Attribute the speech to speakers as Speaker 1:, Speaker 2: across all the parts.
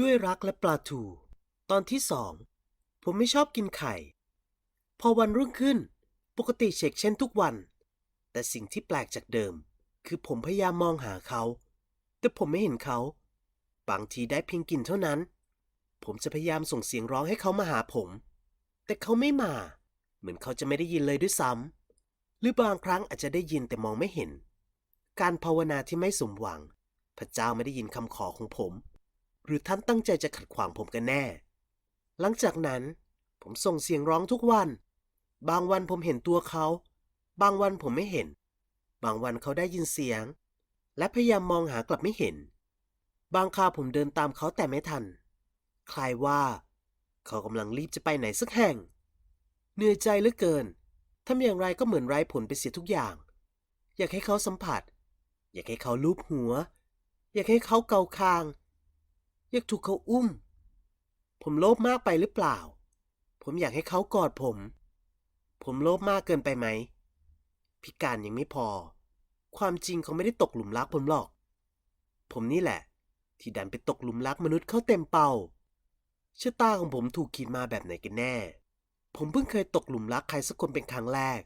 Speaker 1: ด้วยรักและปลาทู ตอนที่สอง ผมไม่ชอบกินไข่ พอวันรุ่งขึ้น ปกติเช็คเช่นทุกวัน แต่สิ่งที่แปลกจากเดิม คือผมพยายามมองหาเขา แต่ผมไม่เห็นเขา บางทีได้เพียงกลิ่นเท่านั้น ผมจะพยายามส่งเสียงร้องให้เขามาหาผม แต่เขาไม่มา เหมือนเขาจะไม่ได้ยินเลยด้วยซ้ำหรือบางครั้งอาจจะได้ยินแต่มองไม่เห็น การภาวนาที่ไม่สมหวัง พระเจ้าไม่ได้ยินคำขอของผม หรือท่านตั้งใจจะขัดขวางผมกันแน่ หลังจากนั้น ผมส่งเสียงร้องทุกวัน บางวันผมเห็นตัวเขา บางวันผมไม่เห็น บางวันเขาได้ยินเสียง และพยายามมองหากลับไม่เห็น บางคราวผมเดินตามเขาแต่ไม่ทัน คลายว่า เขากำลังรีบจะไปไหนสักแห่ง เหนื่อยใจเหลือเกินทำอย่างไรก็เหมือนไร้ผลไปเสียทุกอย่าง อยากให้เขาสัมผัส อยากให้เขาลูบหัว อยากให้เขาเกาคาง อยากถูกเขาอุ้ม ผมโลภมากไปหรือเปล่า ผมอยากให้เขากอดผม ผมโลภมากเกินไปไหม พิการยังไม่พอ ความจริงเขาไม่ได้ตกหลุมรักผมหรอก ผมนี่แหละ ที่ดันไปตกหลุมรักมนุษย์เขาเต็มเป่าชะตาของผมถูกขีดมาแบบไหนกันแน่ ผมเพิ่งเคยตกหลุมรักใครสักคนเป็นครั้งแรก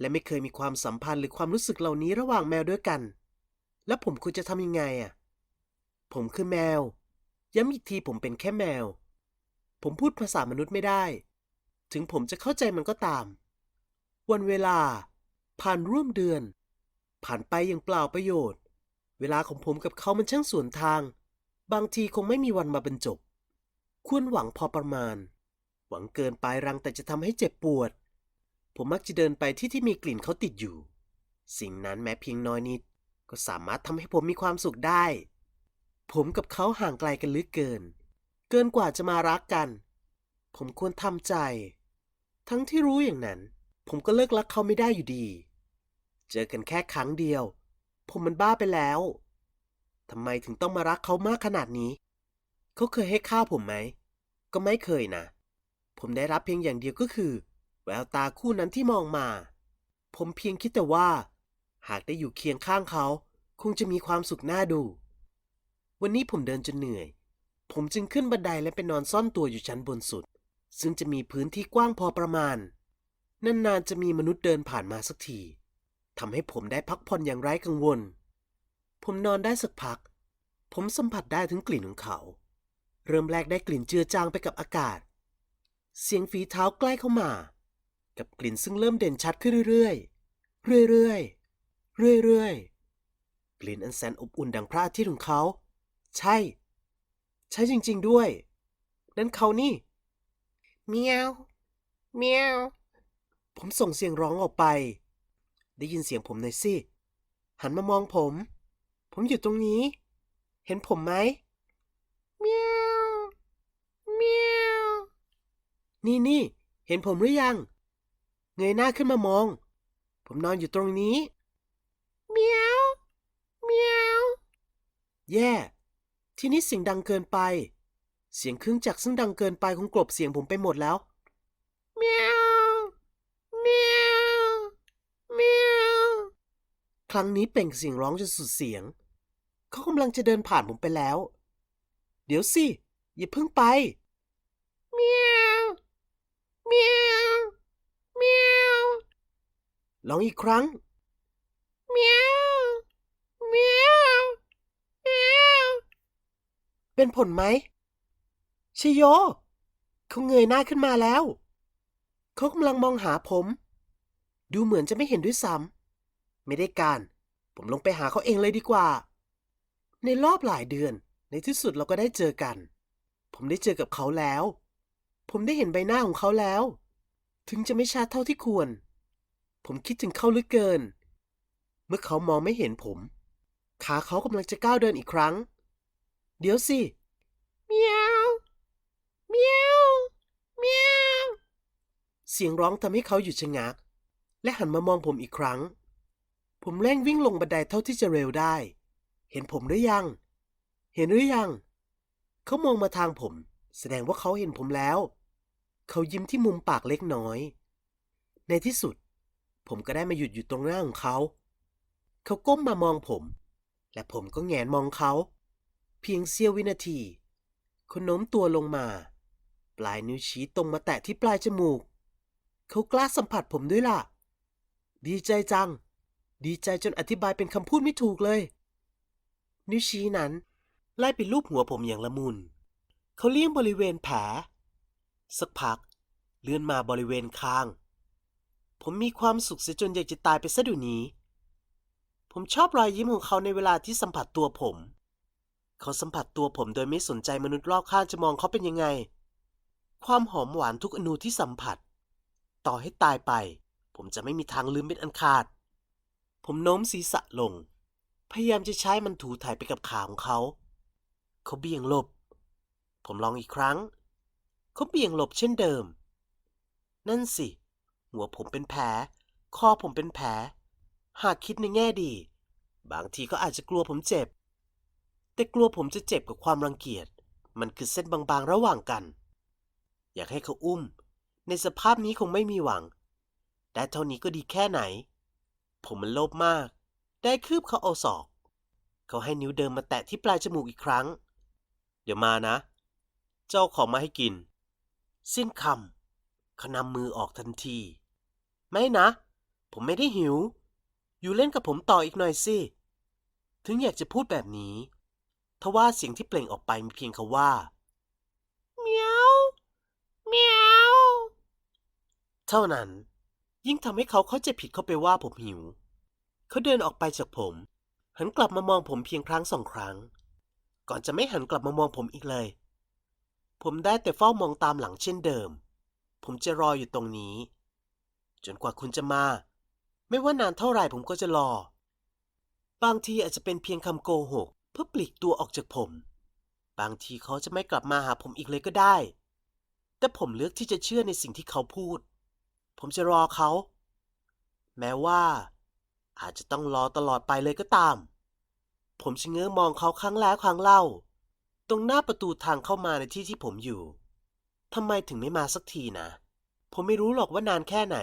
Speaker 1: และไม่เคยมีความสัมพันธ์หรือความรู้สึกเหล่านี้ระหว่างแมวด้วยกัน แล้วผมควรจะทำยังไงอะ ผมคือแมว ย้ำอีกทีผมเป็นแค่แมว ผมพูดภาษามนุษย์ไม่ได้ ถึงผมจะเข้าใจมันก็ตาม วันเวลา ผ่านร่วมเดือน ผ่านไปอย่างเปล่าประโยชน์ เวลาของผมกับเขามันช่างสวนทาง บางทีคงไม่มีวันมาบรรจบ ควรหวังพอประมาณ หวังเกินไปรังแต่จะทำให้เจ็บปวด ผมมักจะเดินไปที่ที่มีกลิ่นเขาติดอยู่ สิ่งนั้นแม้เพียงน้อยนิด ก็สามารถทำให้ผมมีความสุขได้ ผมกับเขาห่างไกลกันลือเกิน เกินกว่าจะมารักกัน ผมควรทำใจ ทั้งที่รู้อย่างนั้น ผมก็เลิกรักเขาไม่ได้อยู่ดี เจอกันแค่ครั้งเดียว ผมมันบ้าไปแล้วทำไมถึงต้องมารักเขามากขนาดนี้ เขาเคยให้ข้าวผมไหม ก็ไม่เคยนะ ผมได้รับเพียงอย่างเดียวก็คือ แววตาคู่นั้นที่มองมา ผมเพียงคิดแต่ว่า หากได้อยู่เคียงข้างเขา คงจะมีความสุขน่าดู วันนี้ผมเดินจนเหนื่อย ผมจึงขึ้นบันไดและไปนอนซ่อนตัวอยู่ชั้นบนสุด ซึ่งจะมีพื้นที่กว้างพอประมาณ นานๆจะมีมนุษย์เดินผ่านมาสักทีทำให้ผมได้พักผ่อนอย่างไร้กังวล ผมนอนได้สักพัก ผมสัมผัสได้ถึงกลิ่นของเขา เริ่มแรกได้กลิ่นเจือจางไปกับอากาศ เสียงฝีเท้าใกล้เข้ามา กับกลิ่นซึ่งเริ่มเด่นชัดขึ้นเรื่อยๆ เรื่อยๆ เรื่อยๆ กลิ่นอันแสนอบอุ่นดังพระอาทิตย์ของเขา ใช่ ใช่จริง ๆด้วย นั่นเขานี่เมียวเมียวผมส่งเสียงร้องออกไป ได้ยินเสียงผมหน่อยสิ หันมามองผม ผมอยู่ตรงนี้ เห็นผมไหมเมียวเมียวนี่นี่เห็นผมหรือยัง เงยหน้าขึ้นมามอง ผมนอนอยู่ตรงนี้เมียวเมียวแย่ ที่นี่เสียงดังเกินไป เสียงเครื่องจักรซึ่งดังเกินไปคงกลบเสียงผมไปหมดแล้วเมียวเมียวเมียวครั้งนี้เปล่งเสียงร้องจนสุดเสียง เขากำลังจะเดินผ่านผมไปแล้ว เดี๋ยวสิ อย่าเพิ่งไปเมียวเมียวเมียวลองอีกครั้งเมียวเมียวเมียว เป็นผลไหมชโย เขาเงยหน้าขึ้นมาแล้ว เขากำลังมองหาผม ดูเหมือนจะไม่เห็นด้วยซ้ำ ไม่ได้การ ผมลงไปหาเขาเองเลยดีกว่า ในรอบหลายเดือน ในที่สุดเราก็ได้เจอกัน ผมได้เจอกับเขาแล้ว ผมได้เห็นใบหน้าของเขาแล้ว ถึงจะไม่ชัดเท่าที่ควร ผมคิดถึงเขาเหลือเกิน เมื่อเขามองไม่เห็นผม ขาเขากำลังจะก้าวเดินอีกครั้ง เดี๋ยวสิเมียวเมียวเมียวเสียงร้องทำให้เขาหยุดชะงัก และหันมามองผมอีกครั้ง ผมเร่งวิ่งลงบันไดเท่าที่จะเร็วได้ เห็นผมหรือยัง เห็นหรือยัง เขามองมาทางผม แสดงว่าเขาเห็นผมแล้ว เขายิ้มที่มุมปากเล็กน้อย ในที่สุด ผมก็ได้มาหยุดอยู่ตรงหน้าของเขา เขาก้มมามองผม และผมก็แงนมองเขา เพียงเสี้ยววินาทีเขาโน้มตัวลงมา ปลายนิ้วชี้ตรงมาแตะที่ปลายจมูก เขากล้าสัมผัสผมด้วยล่ะ ดีใจจัง ดีใจจนอธิบายเป็นคำพูดไม่ถูกเลย นิ้วชี้นั้น ไล่ไปลูบหัวผมอย่างละมุน เขาเลี่ยงบริเวณแผล สักพัก เลื่อนมาบริเวณคาง ผมมีความสุขเสียจนอยากจะตายไปซะดูนี้ ผมชอบรอยยิ้มของเขาในเวลาที่สัมผัสตัวผม เขาสัมผัสตัวผมโดยไม่สนใจมนุษย์รอบข้างจะมองเขาเป็นยังไง ความหอมหวานทุกอนูที่สัมผัส ต่อให้ตายไป ผมจะไม่มีทางลืมเป็นอันขาด ผมโน้มศีรษะลง พยายามจะใช้มันถูถ่ายไปกับขาของเขา เขาเบี่ยงหลบ ผมลองอีกครั้ง เขาเบี่ยงหลบเช่นเดิม นั่นสิ หัวผมเป็นแผล คอผมเป็นแผล หากคิดในแง่ดี บางทีก็อาจจะกลัวผมเจ็บ แต่กลัวผมจะเจ็บกับความรังเกียจ มันคือเส้นบางๆระหว่างกัน อยากให้เขาอุ้ม ในสภาพนี้คงไม่มีหวัง ได้เท่านี้ก็ดีแค่ไหน ผมมันโลภมาก ได้คืบเขาเอาศอก เขาให้นิ้วเดิมมาแตะที่ปลายจมูกอีกครั้ง เดี๋ยวมานะ เจ้าของมาให้กิน สิ้นคำเขานำมือออกทันที ไม่นะ ผมไม่ได้หิว อยู่เล่นกับผมต่ออีกหน่อยสิ ถึงอยากจะพูดแบบนี้ ทว่าเสียงที่เปล่งออกไปมีเพียงคำว่าเมียวเมียวเท่านั้น ยิ่งทำให้เขาเข้าใจผิดเข้าไปว่าผมหิว เขาเดินออกไปจากผม หันกลับมามองผมเพียงครั้งสองครั้ง ก่อนจะไม่หันกลับมามองผมอีกเลย ผมได้แต่เฝ้ามองตามหลังเช่นเดิม ผมจะรออยู่ตรงนี้ จนกว่าคุณจะมา ไม่ว่านานเท่าไหร่ผมก็จะรอ บางทีอาจจะเป็นเพียงคำโกหก เพื่อปลีกตัวออกจากผม บางทีเขาจะไม่กลับมาหาผมอีกเลยก็ได้ แต่ผมเลือกที่จะเชื่อในสิ่งที่เขาพูด ผมจะรอเขา แม้ว่า อาจจะต้องรอตลอดไปเลยก็ตาม ผมชะเง้อมองเขาครั้งแล้วครั้งเล่า ตรงหน้าประตูทางเข้ามาในที่ที่ผมอยู่ทำไมถึงไม่มาสักทีนะ ผมไม่รู้หรอกว่านานแค่ไหน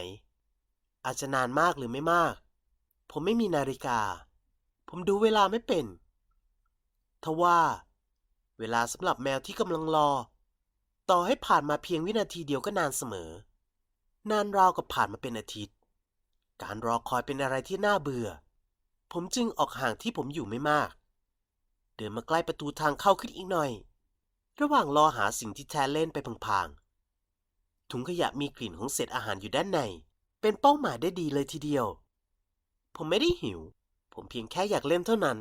Speaker 1: อาจจะนานมากหรือไม่มาก ผมไม่มีนาฬิกา ผมดูเวลาไม่เป็น ทว่าเวลาสำหรับแมวที่กำลังรอ ต่อให้ผ่านมาเพียงวินาทีเดียวก็นานเสมอ นานราวกับผ่านมาเป็นอาทิตย์ การรอคอยเป็นอะไรที่น่าเบื่อ ผมจึงออกห่างที่ผมอยู่ไม่มาก เดินมาใกล้ประตูทางเข้าขึ้นอีกหน่อย ระหว่างรอหาสิ่งที่แท้เล่นไปพลางๆถุงขยะมีกลิ่นของเศษอาหารอยู่ด้านใน เป็นเป้าหมายได้ดีเลยทีเดียว ผมไม่ได้หิว ผมเพียงแค่อยากเล่นเท่านั้น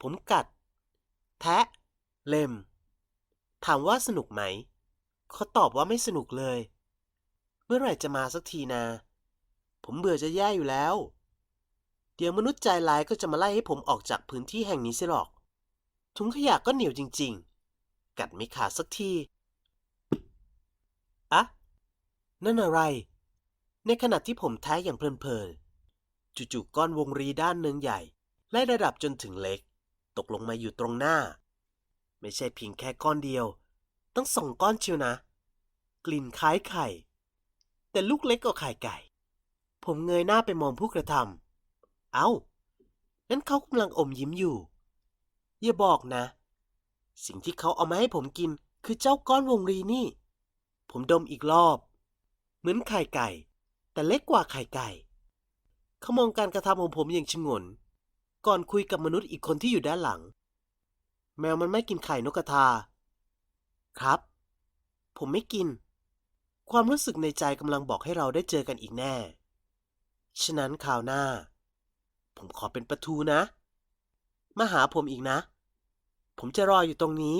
Speaker 1: ผมกัด แทะเล็ม ถามว่าสนุกไหม เขาตอบว่าไม่สนุกเลย เมื่อไหร่จะมาสักทีนะผมเบื่อจะแย่อยู่แล้ว เดี๋ยวมนุษย์ใจร้ายก็จะมาไล่ให้ผมออกจากพื้นที่แห่งนี้เสียหรอก ถุงขยะก็เหนียวจริง ๆ กัดไม่ขาดสักทีอะนั่นอะไร ในขณะที่ผมแท้อย่างเพลินๆ จู่ๆก้อนวงรีด้านหนึ่งใหญ่ ไล่ระดับจนถึงเล็ก ตกลงมาอยู่ตรงหน้า ไม่ใช่เพียงแค่ก้อนเดียว ต้องสองก้อนเชียวนะ กลิ่นคล้ายไข่ แต่ลูกเล็กกว่าไข่ไก่ ผมเงยหน้าไปมองผู้กระทำเอ้านั้นเขากำลังอมยิ้มอยู่ อย่าบอกนะ สิ่งที่เขาเอามาให้ผมกินคือเจ้าก้อนวงรีนี่ ผมดมอีกรอบ เหมือนไข่ไก่ แต่เล็กกว่าไข่ไก่ เขามองการกระทำของผมอย่างชงน ก่อนคุยกับมนุษย์อีกคนที่อยู่ด้านหลัง แมวมันไม่กินไข่นกกระทา ครับ ผมไม่กิน ความรู้สึกในใจกำลังบอกให้เราได้เจอกันอีกแน่ ฉะนั้นคราวหน้า ผมขอเป็นประทูนะ มาหาผมอีกนะ ผมจะรออยู่ตรงนี้